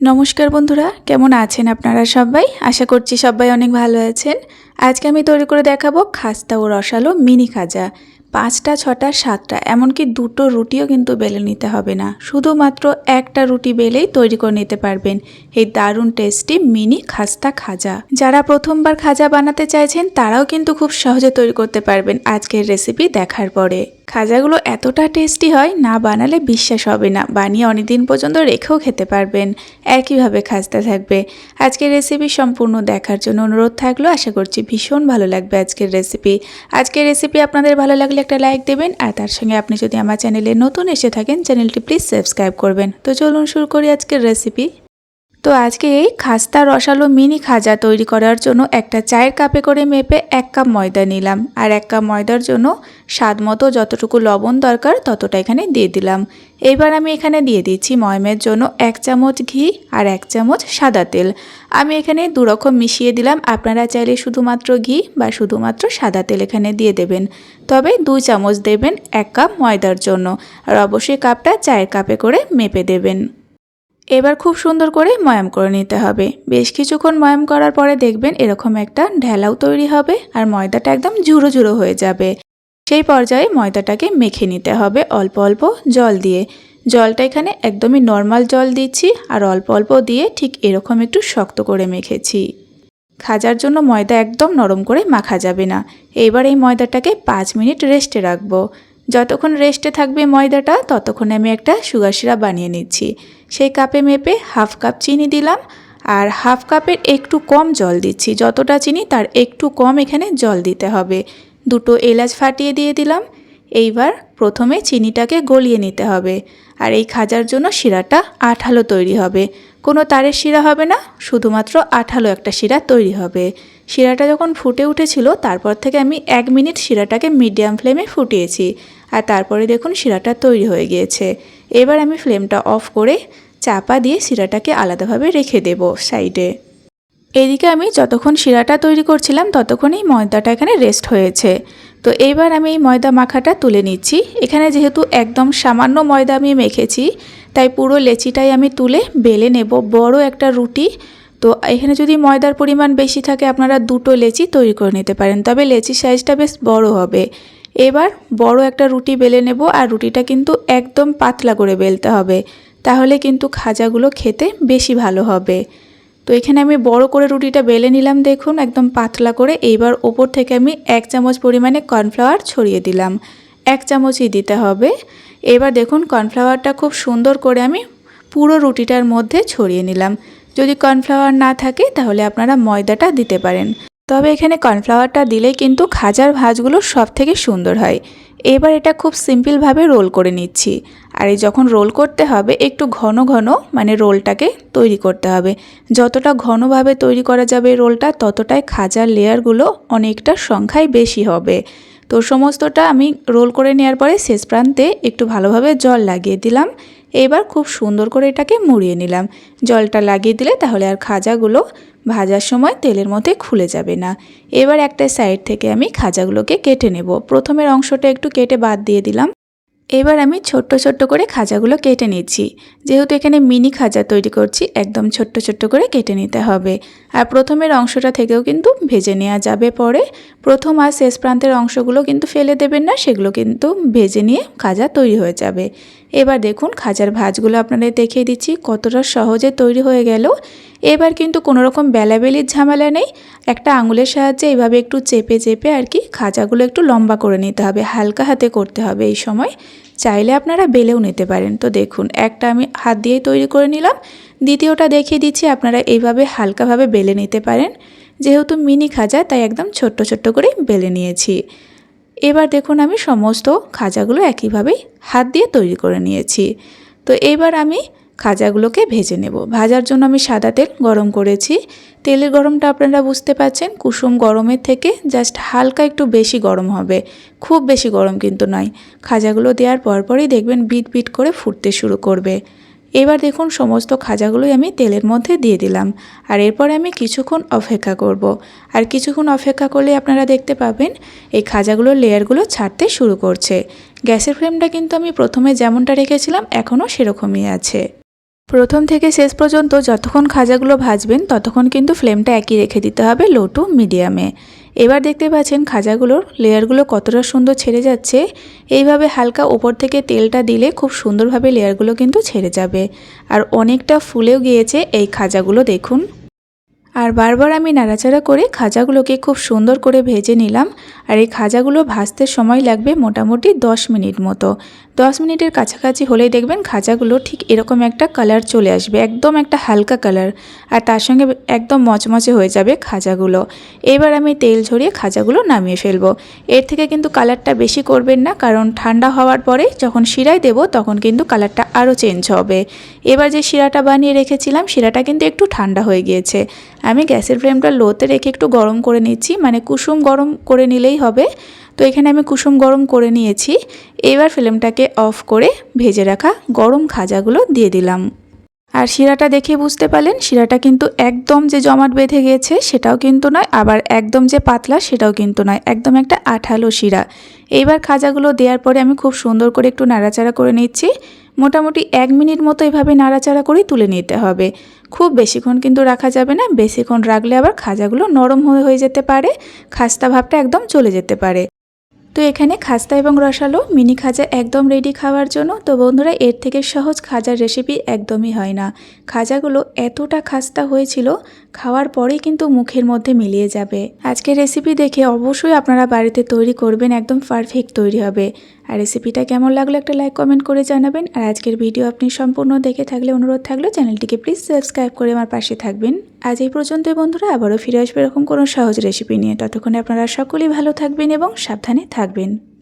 নমস্কার বন্ধুরা, কেমন আছেন আপনারা সবাই? আশা করছি সবাই অনেক ভালো আছেন। আজকে আমি তৈরি করে দেখাবো খাস্তা ও রসালো মিনি খাজা। পাঁচটা, ছটা, সাতটা, এমনকি দুটো রুটিও কিন্তু বেলে নিতে হবে না। শুধুমাত্র একটা রুটি বেলেই তৈরি করে নিতে পারবেন। এই দারুণ টেস্টি মিনি খাস্তা খাজা। যারা প্রথমবার খাজা বানাতে চাইছেন, তারাও কিন্তু খুব সহজে তৈরি করতে পারবেন আজকের রেসিপি দেখার পরে। খাজাগুলো এতটা টেস্টি হয়, না বানালে বিশ্বাস হবে না। বানিয়ে অনেকদিন পর্যন্ত রেখেও খেতে পারবেন। একইভাবে খাজতে থাকবে। আজকের রেসিপি সম্পূর্ণ দেখার জন্য অনুরোধ থাকল। আশা করছি ভীষণ ভালো লাগবে আজকের রেসিপি। আজকের রেসিপি আপনাদের ভালো লাগলে একটা লাইক দেবেন আর তার সঙ্গে আপনি যদি আমার চ্যানেলে নতুন এসে থাকেন চ্যানেলটি প্লিজ সাবস্ক্রাইব করবেন। তো চলুন শুরু করি আজকের রেসিপি তো আজকে এই খাস্তা রসালো মিনি খাজা তৈরি করার জন্য একটা চায়ের কাপে করে মেপে এক কাপ ময়দা নিলাম। আর এক কাপ ময়দার জন্য স্বাদ মতো যতটুকু লবণ দরকার ততটা এখানে দিয়ে দিলাম। এবার আমি এখানে দিয়ে দিচ্ছি ময়মের জন্য এক চামচ ঘি আর এক চামচ সাদা তেল। আমি এখানে দুরকম মিশিয়ে দিলাম। আপনারা চাইলে শুধুমাত্র ঘি বা শুধুমাত্র সাদা তেল এখানে দিয়ে দেবেন। তবে দু চামচ দেবেন এক কাপ ময়দার জন্য। আর অবশ্যই কাপটা চায়ের কাপে করে মেপে দেবেন। এবার খুব সুন্দর করে ময়াম করে নিতে হবে। বেশ কিছুক্ষণ ময়াম করার পরে দেখবেন এরকম একটা ঢেলাও তৈরি হবে আর ময়দাটা একদম ঝুড়ো ঝুড়ো হয়ে যাবে। সেই পর্যায়ে ময়দাটাকে মেখে নিতে হবে অল্প অল্প জল দিয়ে। জলটা এখানে একদমই নর্মাল জল দিচ্ছি আর অল্প অল্প দিয়ে ঠিক এরকম একটু শক্ত করে মেখেছি। খাজার জন্য ময়দা একদম নরম করে মাখা যাবে না। এবার এই ময়দাটাকে পাঁচ মিনিট রেস্টে রাখব। যতক্ষণ রেস্টে থাকবে ময়দাটা, ততক্ষণ আমি একটা সুগার সিরাপ বানিয়ে নিচ্ছি। সেই কাপে মেপে হাফ কাপ চিনি দিলাম আর হাফ কাপের একটু কম জল দিচ্ছি। যতটা চিনি তার একটু কম এখানে জল দিতে হবে। দুটো এলাচ ফাটিয়ে দিয়ে দিলাম। এইবার প্রথমে চিনিটাকে গলিয়ে নিতে হবে আর এই খাজার জন্য শিরাটা আঠালো তৈরি হবে। কোনো তারের শিরা হবে না, শুধুমাত্র আঠালো একটা শিরা তৈরি হবে। শিরাটা যখন ফুটে উঠেছিল, তারপর থেকে আমি এক মিনিট শিরাটাকে মিডিয়াম ফ্লেমে ফুটিয়েছি আর তারপরে দেখুন শিরাটা তৈরি হয়ে গিয়েছে। এবার আমি ফ্লেমটা অফ করে চাপা দিয়ে শিরাটাকে আলাদাভাবে রেখে দেব সাইডে। এদিকে আমি যতক্ষণ শিরাটা তৈরি করছিলাম, ততক্ষণই ময়দাটা এখানে রেস্ট হয়েছে। তো এইবার আমি এই ময়দা মাখাটা তুলে নিচ্ছি। এখানে যেহেতু একদম সামান্য ময়দা আমি মেখেছি, তাই পুরো লেচিটাই আমি তুলে বেলে নেব। বড় একটা রুটি। তো এখানে যদি ময়দার পরিমাণ বেশি থাকে, আপনারা দুটো লেচি তৈরি করে নিতে পারেন। তবে লেচির সাইজটা বেশ বড় হবে। এবার বড় একটা রুটি বেলে নেব, আর রুটিটা কিন্তু একদম পাতলা করে বেলতে হবে। তাহলে কিন্তু খাজাগুলো খেতে বেশি ভালো হবে। তো এখানে আমি বড় করে রুটিটা বেলে নিলাম, দেখুন, একদম পাতলা করে। এইবার ওপর থেকে আমি এক চামচ পরিমাণে কর্নফ্লাওয়ার ছড়িয়ে দিলাম। এক চামচই দিতে হবে। এবার দেখুন, কর্নফ্লাওয়ারটা খুব সুন্দর করে আমি পুরো রুটিটার মধ্যে ছড়িয়ে নিলাম। যদি কর্নফ্লাওয়ার না থাকে, তাহলে আপনারা ময়দাটা দিতে পারেন। তবে এখানে কর্নফ্লাওয়ারটা দিলেই কিন্তু খাজার ভাজগুলো সব থেকে সুন্দর হয়। এবার এটা খুব সিম্পলভাবে রোল করে নিচ্ছি। আর এই যখন রোল করতে হবে, একটু ঘন ঘন মানে রোলটাকে তৈরি করতে হবে। যতটা ঘনভাবে তৈরি করা যাবে রোলটা, ততটাই খাজার লেয়ারগুলো অনেকটা সংখ্যায় বেশি হবে। তো সমস্তটা আমি রোল করে নেওয়ার পরে শেষ প্রান্তে একটু ভালোভাবে জল লাগিয়ে দিলাম। এবার খুব সুন্দর করে এটাকে মুড়িয়ে নিলাম। জলটা লাগিয়ে দিলে তাহলে আর খাজাগুলো ভাজার সময় তেলের মধ্যে খুলে যাবে না। এবার একটা সাইড থেকে আমি খাজাগুলোকে কেটে নেব। প্রথমের অংশটা একটু কেটে বাদ দিয়ে দিলাম। এবার আমি ছোট্ট ছোট্ট করে খাজাগুলো কেটে নিচ্ছি। যেহেতু এখানে মিনি খাজা তৈরি করছি, একদম ছোট্ট ছোট্ট করে কেটে নিতে হবে। আর প্রথমের অংশটা থেকেও কিন্তু ভেজে নেওয়া যাবে পরে। প্রথম আর শেষ প্রান্তের অংশগুলো কিন্তু ফেলে দেবেন না, সেগুলো কিন্তু ভেজে নিয়ে খাজা তৈরি হয়ে যাবে। এবার দেখুন খাজার ভাজগুলো আপনাদের দেখিয়ে দিচ্ছি, কতটা সহজে তৈরি হয়ে গেল। এবার কিন্তু কোনো রকম বেলাবেলির ঝামেলা নেই, একটা আঙুলের সাহায্যে এইভাবে একটু চেপে চেপে আর কি খাজাগুলো একটু লম্বা করে নিতে হবে, হালকা হাতে করতে হবে এই সময়। চাইলে আপনারা বেলেও নিতে পারেন। তো দেখুন, একটা আমি হাত দিয়েই তৈরি করে নিলাম, দ্বিতীয়টা দেখিয়ে দিচ্ছি, আপনারা এইভাবে হালকাভাবে বেলে নিতে পারেন। যেহেতু মিনি খাজা, তাই একদম ছোট্ট ছোট্ট করে বেলে নিয়েছি। এবার দেখুন আমি সমস্ত খাজাগুলো একইভাবেই হাত দিয়ে তৈরি করে নিয়েছি। তো এবার আমি খাজাগুলোকে ভেজে নেব। ভাজার জন্য আমি সাদা তেল গরম করেছি। তেলের গরমটা আপনারা বুঝতে পাচ্ছেন, কুসুম গরমের থেকে জাস্ট হালকা একটু বেশি গরম হবে। খুব বেশি গরম কিন্তু নয়। খাজাগুলো দেওয়ার পরপরই দেখবেন বিট বিট করে ফুটতে শুরু করবে। এবার দেখুন সমস্ত খাজাগুলোই আমি তেলের মধ্যে দিয়ে দিলাম। আর এরপরে আমি কিছুক্ষণ অপেক্ষা করব। আর কিছুক্ষণ অপেক্ষা করলে আপনারা দেখতে পাবেন, এই খাজাগুলোর লেয়ারগুলো ছাড়তে শুরু করছে। গ্যাসের ফ্লেমটা কিন্তু আমি প্রথমে যেমনটা রেখেছিলাম, এখনও সেরকমই আছে। প্রথম থেকে শেষ পর্যন্ত যতক্ষণ খাজাগুলো ভাজবেন, ততক্ষণ কিন্তু ফ্লেমটা একই রেখে দিতে হবে লো টু মিডিয়ামে। এবার দেখতে পাচ্ছেন খাজাগুলোর লেয়ারগুলো কতটা সুন্দর ছেড়ে যাচ্ছে। এইভাবে হালকা ওপর থেকে তেলটা দিলে খুব সুন্দরভাবে লেয়ারগুলো কিন্তু ছেড়ে যাবে। আর অনেকটা ফুলেও গিয়েছে এই খাজাগুলো, দেখুন। আর বারবার আমি নাড়াচাড়া করে খাজাগুলোকে খুব সুন্দর করে ভেজে নিলাম। আর এই খাজাগুলো ভাজতে সময় লাগবে মোটামুটি 10 মিনিট মতো। 10 মিনিটের কাছাকাছি হলেই দেখবেন খাজাগুলো ঠিক এরকম একটা কালার চলে আসবে, একদম একটা হালকা কালার। আর তার সঙ্গে একদম মচমচে হয়ে যাবে খাজাগুলো। এবার আমি তেল ঝরিয়ে খাজাগুলো নামিয়ে ফেলব। এর থেকে কিন্তু কালারটা বেশি করবেন না, কারণ ঠান্ডা হওয়ার পরে যখন শিরায় দেব তখন কিন্তু কালারটা আরও চেঞ্জ হবে। এবার যে শিরাটা বানিয়ে রেখেছিলাম, শিরাটা কিন্তু একটু ঠান্ডা হয়ে গিয়েছে। আমি গ্যাসের ফ্লেমটা লোতে রেখে একটু গরম করে নিচ্ছি মানে কুসুম গরম করে নিলেই হবে। তো এখানে আমি কুসুম গরম করে নিয়েছি। এবার ফ্লেমটাকে অফ করে ভেজে রাখা গরম খাজাগুলো দিয়ে দিলাম। আর শিরাটা দেখে বুঝতে পারলেন, শিরাটা কিন্তু একদম যে জমাট বেঁধে গিয়েছে সেটাও কিন্তু নয়, আবার একদম যে পাতলা সেটাও কিন্তু নয়, একদম একটা আঠালো শিরা। এইবার খাজাগুলো দেওয়ার পরে আমি খুব সুন্দর করে একটু নাড়াচাড়া করে নিচ্ছি। মোটামুটি এক মিনিট মতো এভাবে নাড়াচাড়া করেই তুলে নিতে হবে। খুব বেশিক্ষণ কিন্তু রাখা যাবে না, বেশিক্ষণ রাখলে আবার খাজাগুলো নরম হয়ে যেতে পারে, খাস্তা ভাবটা একদম চলে যেতে পারে। তো এখানে খাস্তা এবং রসালো মিনি খাজা একদম রেডি খাওয়ার জন্য। তো বন্ধুরা, এর থেকে সহজ খাজার রেসিপি একদমই হয় না। খাজাগুলো এতটা খাস্তা হয়েছিল, খাওয়ার পরেই কিন্তু মুখের মধ্যে মিলিয়ে যাবে। আজকের রেসিপি দেখে অবশ্যই আপনারা বাড়িতে তৈরি করবেন, একদম পারফেক্ট তৈরি হবে। আর রেসিপিটা কেমন লাগল একটা লাইক কমেন্ট করে জানাবেন। আর আজকের ভিডিও আপনি সম্পূর্ণ দেখে থাকলে অনুরোধ থাকল চ্যানেলটিকে প্লিজ সাবস্ক্রাইব করে আমার পাশে থাকবেন। আজ এই পর্যন্তই বন্ধুরা, আবারও ফিরে আসবে এরকম কোনো সহজ রেসিপি নিয়ে। ততক্ষণে আপনারা সকলেই ভালো থাকবেন এবং সাবধানে থাকবেন।